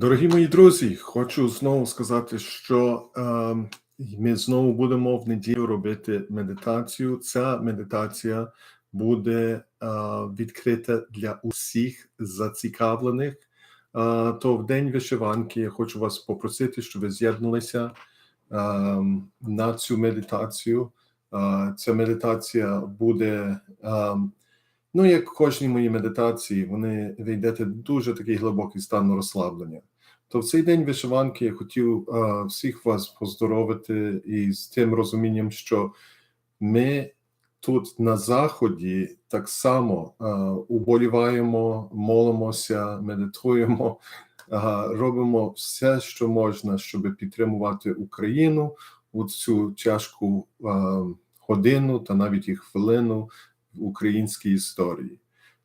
Дорогі мої друзі, хочу знову сказати, що е, ми знову будемо в неділю робити медитацію. Ця медитація буде е, відкрита для усіх зацікавлених. Е, то в день вишиванки я хочу вас попросити, щоб ви з'єдналися е, на цю медитацію. Е, ця медитація буде. Е, Ну, як кожній моїй медитації, вони ви йдете дуже такий глибокий стан розслаблення. То в цей день вишиванки я хотів а, всіх вас поздоровити і з тим розумінням, що ми тут на Заході так само а, уболіваємо, молимося, медитуємо, а, робимо все, що можна, щоб підтримувати Україну у цю тяжку а, годину та навіть і хвилину в українській історії.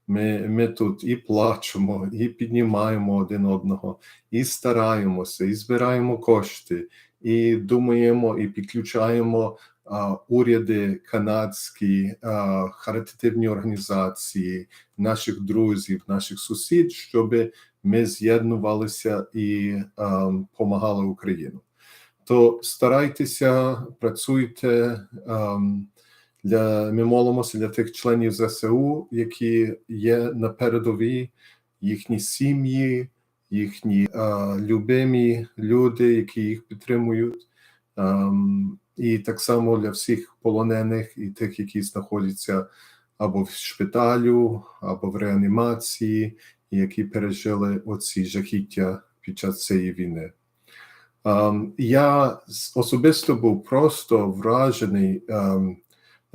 Ми ми тут і плачемо, і піднімаємо один одного, і стараємося, і збираємо кошти, і думаємо, і підключаємо а, уряди канадські, а, харитативні організації, наших друзів, наших сусід, щоб ми з'єднувалися і допомагали Україну. То старайтеся, працюйте. А, для ми молимося для тих членів ЗСУ, які є на передовій, їхні сім'ї, їхні а, любимі люди, які їх підтримують, а, і так само для всіх полонених і тих, які знаходяться або в шпиталю, або в реанімації, які пережили оці жахіття під час цієї війни. Um, я особисто був просто вражений. Um,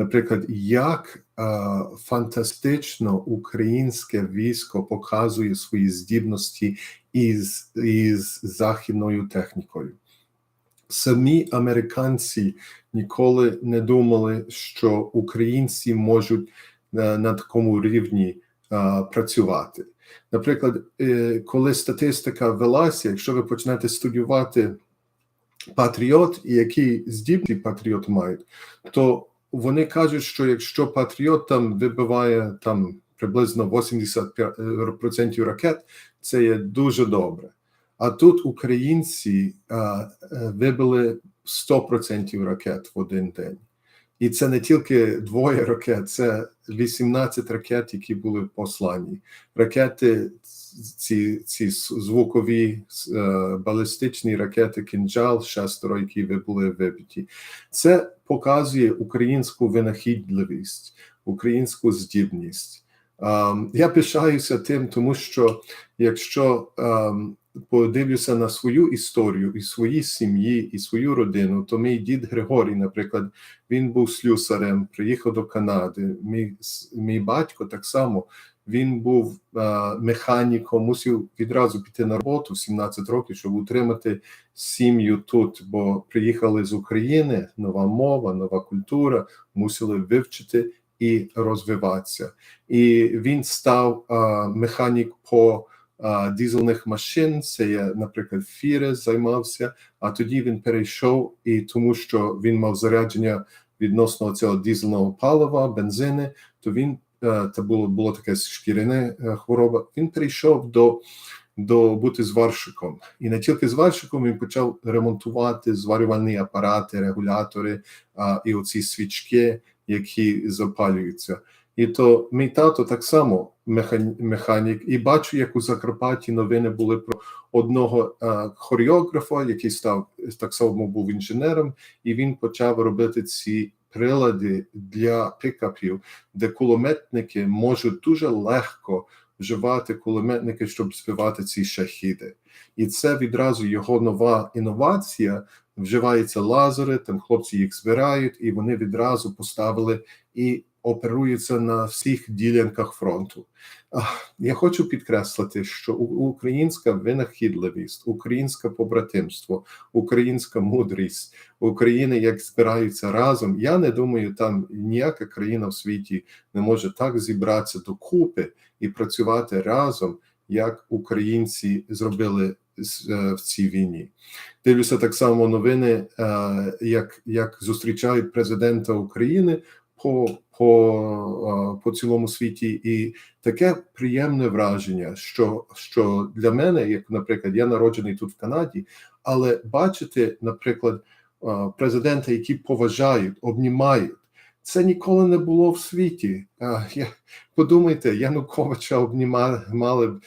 Наприклад, як е, фантастично українське військо показує свої здібності із, із західною технікою. Самі американці ніколи не думали, що українці можуть е, на такому рівні е, працювати. Наприклад, е, коли статистика велася, якщо ви почнете студіювати патріот і які здібності патріот мають, то вони кажуть, що якщо Патріот там вибиває там приблизно 80% ракет, це є дуже добре. А тут українці а, вибили 100% ракет в один день. І це не тільки двоє ракет, це 18 ракет, які були послані. Ракети, ці ці звукові е, балістичні ракети кінжал, шестеро, які були вибиті. Це показує українську винахідливість, українську здібність. Um, я пишаюся тим, тому що якщо um, подивлюся на свою історію і свої сім'ї, і свою родину, то мій дід Григорій, наприклад, він був слюсарем, приїхав до Канади. Мій мій батько так само він був а, механіком, мусив відразу піти на роботу в 17 років, щоб утримати сім'ю тут, бо приїхали з України, нова мова, нова культура, мусили вивчити і розвиватися. І він став а, механік по а, дизельних машин. Це є, наприклад, фіри займався. А тоді він перейшов, і тому що він мав зарядження відносно цього дизельного палива, бензини, то він це було було таке шкіряне хвороба. Він прийшов до до бути зварщиком. І не тільки зварщиком, він почав ремонтувати зварювальні апарати, регулятори а, і оці свічки, які запалюються. І то мій тато так само механік, і бачу, як у Закарпатті новини були про одного а, хореографа, який став так само був інженером, і він почав робити ці прилади для пікапів, де кулеметники можуть дуже легко вживати кулеметники, щоб збивати ці шахіди. І це відразу його нова інновація. Вживаються лазери, там хлопці їх збирають, і вони відразу поставили і оперуються на всіх ділянках фронту. Я хочу підкреслити, що українська винахідливість, українське побратимство, українська мудрість України, як збираються разом. Я не думаю, там ніяка країна в світі не може так зібратися докупи і працювати разом, як українці зробили е, в цій війні. Дивлюся так само новини, як як зустрічають президента України по по, по по цілому світі, і таке приємне враження, що, що для мене, як, наприклад, я народжений тут в Канаді, але бачити, наприклад, президента, які поважають, обнімають. Це ніколи не було в світі. Подумайте, Януковича обнімали б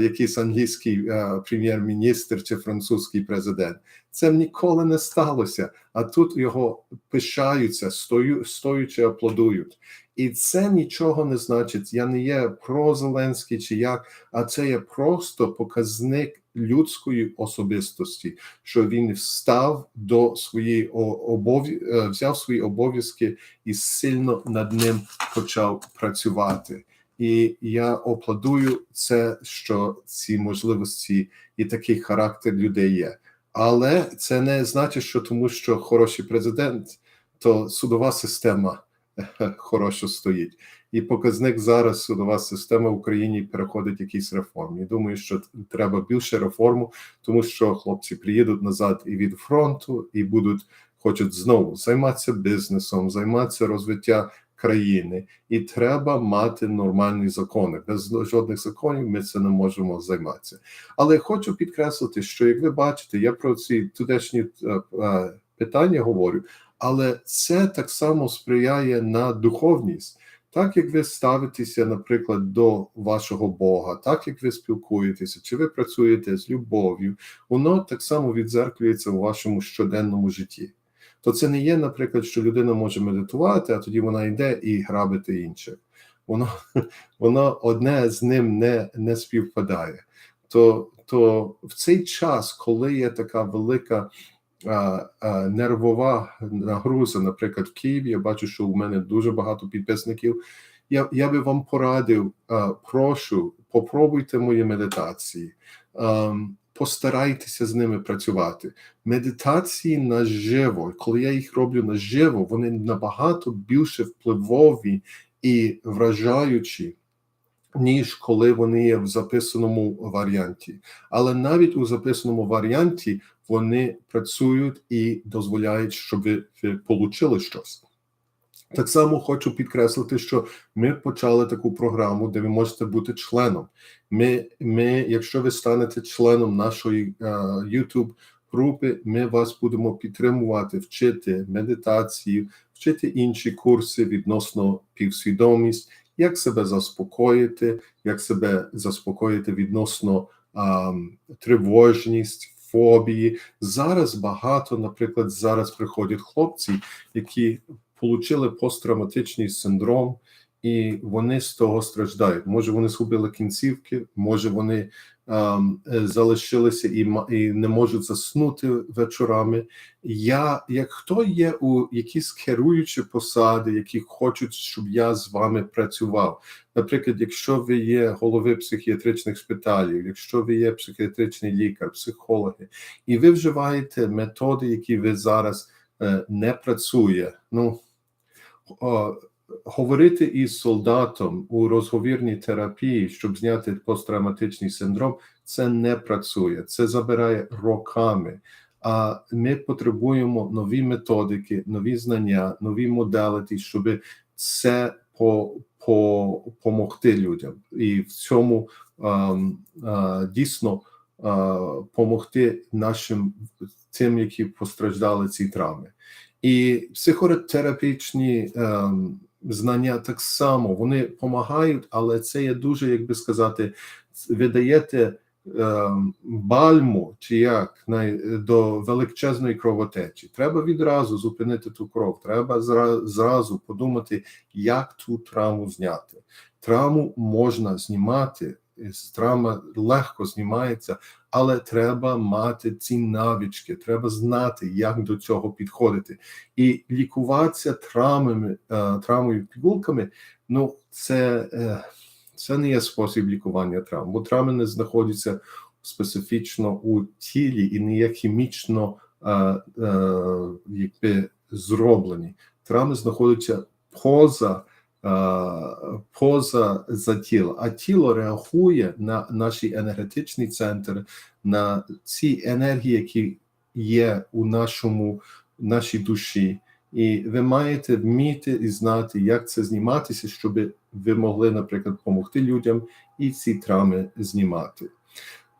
якийсь англійський прем'єр-міністр чи французький президент. Це ніколи не сталося. А тут його пишаються, стою, стоючи, аплодують. І це нічого не значить. Я не є прозеленський чи як, а це є просто показник людської особистості, що він встав до своєї обов'язки, взяв свої обов'язки і сильно над ним почав працювати. І я аплодую це, що ці можливості і такий характер людей є. Але це не значить, що тому, що хороший президент, то судова система хорошо стоїть. І показник зараз судова система в Україні переходить якісь реформи. І думаю, що треба більше реформу, тому що хлопці приїдуть назад і від фронту, і будуть хочуть знову займатися бізнесом, займатися розвиття країни. І треба мати нормальні закони. Без жодних законів ми це не можемо займатися. Але хочу підкреслити, що як ви бачите, я про ці тутешні питання говорю, але це так само сприяє на духовність. Так як ви ставитеся, наприклад, до вашого Бога, так як ви спілкуєтеся, чи ви працюєте з любов'ю, воно так само відзеркується у вашому щоденному житті. То це не є, наприклад, що людина може медитувати, а тоді вона йде і грабити інших. Воно воно одне з ним не не співпадає. То, То в цей час, коли є така велика нервова нагруза, наприклад, в Києві, я бачу, що у мене дуже багато підписників. Я я би вам порадив, прошу, попробуйте мої медитації. Постарайтеся з ними працювати. Медитації наживо, коли я їх роблю наживо, вони набагато більше впливові і вражаючі, ніж коли вони є в записаному варіанті. Але навіть у записаному варіанті вони працюють і дозволяють, щоб ви, ви отримали щось. Так само хочу підкреслити, що ми почали таку програму, де ви можете бути членом. Ми, ми якщо ви станете членом нашої uh, YouTube групи, ми вас будемо підтримувати, вчити медитацію, вчити інші курси відносно півсвідомість, як себе заспокоїти, як себе заспокоїти відносно um, тривожність. Фобії зараз багато, наприклад, зараз приходять хлопці, які отримали посттравматичний синдром, і вони з того страждають. Може, вони згубили кінцівки, може вони залишилися і і не можуть заснути вечорами. Я, як хто є у якісь керуючі посади, які хочуть, щоб я з вами працював. Наприклад, якщо ви є голови психіатричних шпиталів, якщо ви є психіатричний лікар, психологи, і ви вживаєте методи, які ви зараз е, не працює. Ну о, говорити із солдатом у розговірній терапії, щоб зняти посттравматичний синдром, це не працює, це забирає роками. А ми потребуємо нові методики, нові знання, нові модаліті, щоб це по, по, помогти людям, і в цьому а, а, дійсно допомогти нашим тим, які постраждали ці травми. І психотерапічні е, знання так само вони допомагають, але це є дуже, як би сказати, ви даєте е, бальму чи як до величезної кровотечі. Треба відразу зупинити ту кров. Треба зразу подумати, як ту травму зняти. Травму можна знімати. Травма легко знімається, але треба мати ці навички, треба знати, як до цього підходити. І лікуватися травмами, е, травмою пігулками, ну це е, це не є спосіб лікування травм, бо травми не знаходяться специфічно у тілі і не є хімічно е, якби зроблені. Травми знаходяться поза поза за тіло, а тіло реагує на наші енергетичні центри, на ці енергії, які є у нашому нашій душі. І ви маєте вміти і знати, як це зніматися, щоб ви могли, наприклад, допомогти людям і ці травми знімати.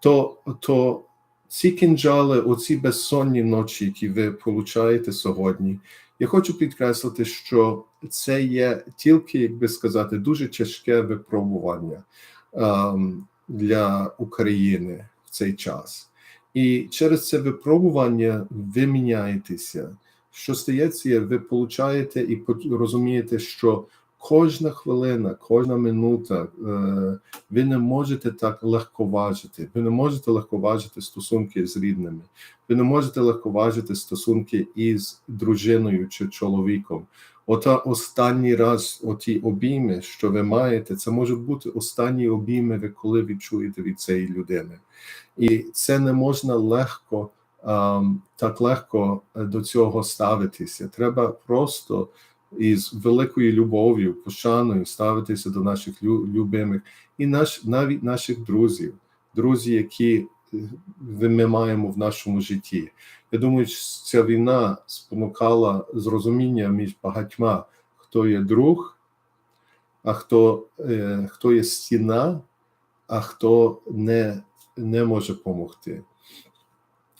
То, то ці кінжали, оці безсонні ночі, які ви получаєте сьогодні, я хочу підкреслити, що це є тільки, як би сказати, дуже тяжке випробування ем, для України в цей час. І через це випробування ви міняєтеся. Що стається, ви получаєте і розумієте, що кожна хвилина, кожна минута, е, ви не можете так легковажити. Ви не можете легковажити стосунки з рідними. Ви не можете легковажити стосунки із дружиною чи чоловіком. Ота останній раз, оті обійми, що ви маєте, це можуть бути останні обійми, ви коли відчуєте від цієї людини. І це не можна легко, так легко е, до цього ставитися. Треба просто із великою любов'ю, пошаною ставитися до наших любимих і наш, навіть наших друзів, друзі, які е, ми маємо в нашому житті. Я думаю, що ця війна спонукала зрозуміння між багатьма, хто є друг, а хто, е, хто є стіна, а хто не, не може допомогти.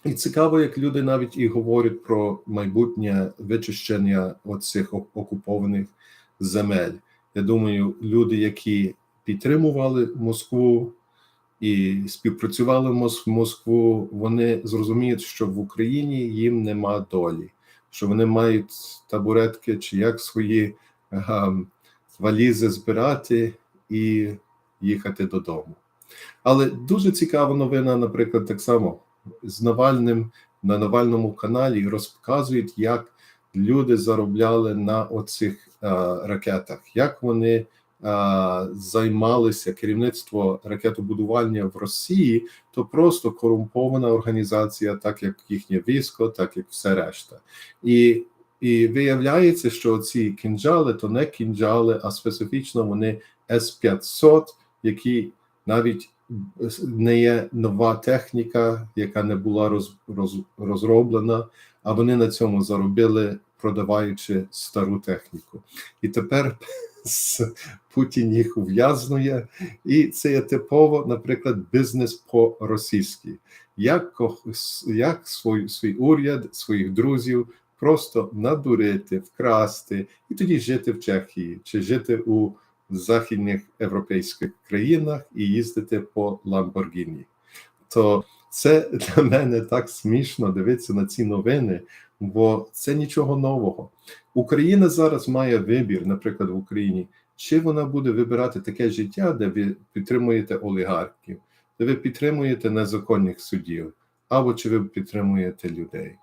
І цікаво, як люди навіть і говорять про майбутнє вичищення оцих окупованих земель. Я думаю, люди, які підтримували Москву і співпрацювали Мос- Москву, вони зрозуміють, що в Україні їм нема долі, що вони мають табуретки чи як свої ем, валізи збирати і їхати додому. Але дуже цікава новина, наприклад, так само з Навальним на Навальному каналі розказують, як люди заробляли на оцих е, ракетах, як вони е, займалися керівництво ракетобудування в Росії, то просто корумпована організація, так як їхнє військо, так як все решта. І, і виявляється, що ці кінжали то не кінжали, а специфічно вони С-500, які навіть не є нова техніка, яка не була роз, роз, розроблена, а вони на цьому заробили, продаваючи стару техніку. І тепер Путін їх ув'язнує, і це є типово, наприклад, бізнес по-російськи. Як, як свій, свій уряд, своїх друзів просто надурити, вкрасти і тоді жити в Чехії чи жити у західних європейських країнах і їздити по Ламборгіні. То це для мене так смішно дивитися на ці новини, бо це нічого нового. Україна зараз має вибір, наприклад, в Україні, чи вона буде вибирати таке життя, де ви підтримуєте олігархів, де ви підтримуєте незаконних суддів, або чи ви підтримуєте людей.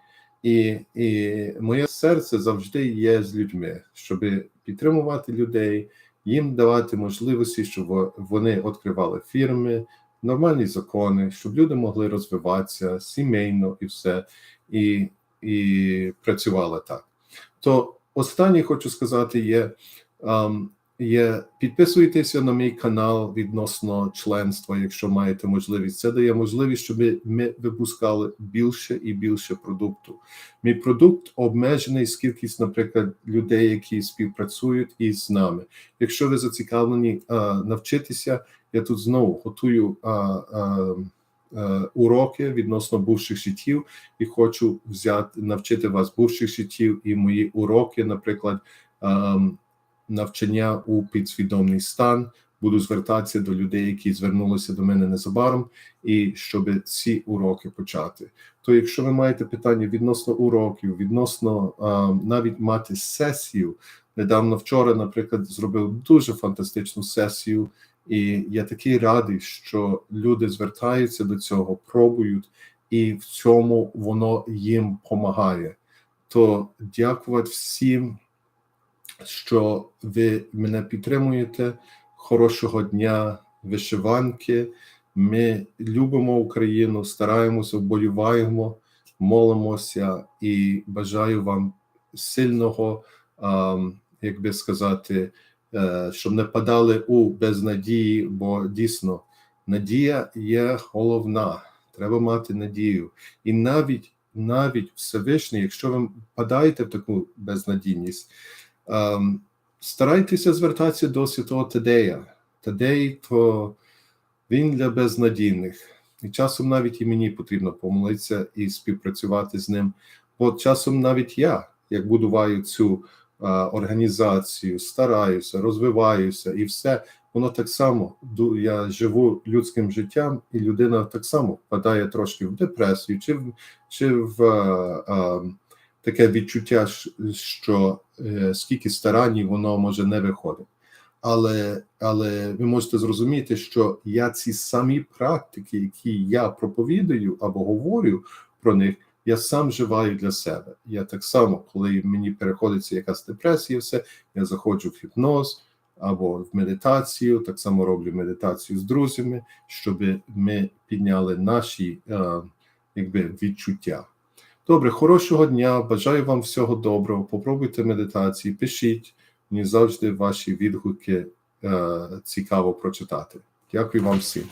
І, і моє серце завжди є з людьми, щоб підтримувати людей, їм давати можливості, щоб вони відкривали фірми, нормальні закони, щоб люди могли розвиватися сімейно і все, і, і працювали так. То останнє хочу сказати є. Є підписуйтеся на мій канал відносно членства, якщо маєте можливість. Це дає можливість, щоб ми випускали більше і більше продукту. Мій продукт обмежений з кількість, наприклад, людей, які співпрацюють із нами. Якщо ви зацікавлені а, навчитися, я тут знову готую а, а, а, уроки відносно бувших життів і хочу взяти навчити вас бувших життів і мої уроки, наприклад. Навчання у підсвідомий стан. Буду звертатися до людей, які звернулися до мене незабаром, і щоб ці уроки почати. То, якщо ви маєте питання відносно уроків, відносно а, навіть мати сесію, недавно вчора, наприклад, зробив дуже фантастичну сесію, і я такий радий, що люди звертаються до цього, пробують, і в цьому воно їм допомагає. То дякувати всім що ви мене підтримуєте. Хорошого дня, вишиванки. Ми любимо Україну, стараємося, вболіваємо, молимося і бажаю вам сильного, як би сказати, е, щоб не падали у безнадії, бо дійсно надія є головна. Треба мати надію. І навіть навіть Всевишній, якщо ви впадаєте в таку безнадійність, старайтеся звертатися до святого Тадея. Тадей то він для безнадійних. І часом навіть і мені потрібно помолитися і співпрацювати з ним. Бо часом навіть я, як будуваю цю а, організацію, стараюся, розвиваюся і все, воно так само я живу людським життям, і людина так само впадає трошки в депресію, чи в, чи в а, а, таке відчуття, що е, скільки старань воно може не виходить. Але, але ви можете зрозуміти, що я ці самі практики, які я проповідую або говорю про них, я сам живаю для себе. Я так само, коли мені переходиться якась депресія, все, я заходжу в гіпноз або в медитацію, так само роблю медитацію з друзями, щоб ми підняли наші е, якби, відчуття. Добре, хорошого дня, бажаю вам всього доброго. Попробуйте медитації, пишіть. Мені завжди ваші відгуки е, цікаво прочитати. Дякую вам всім.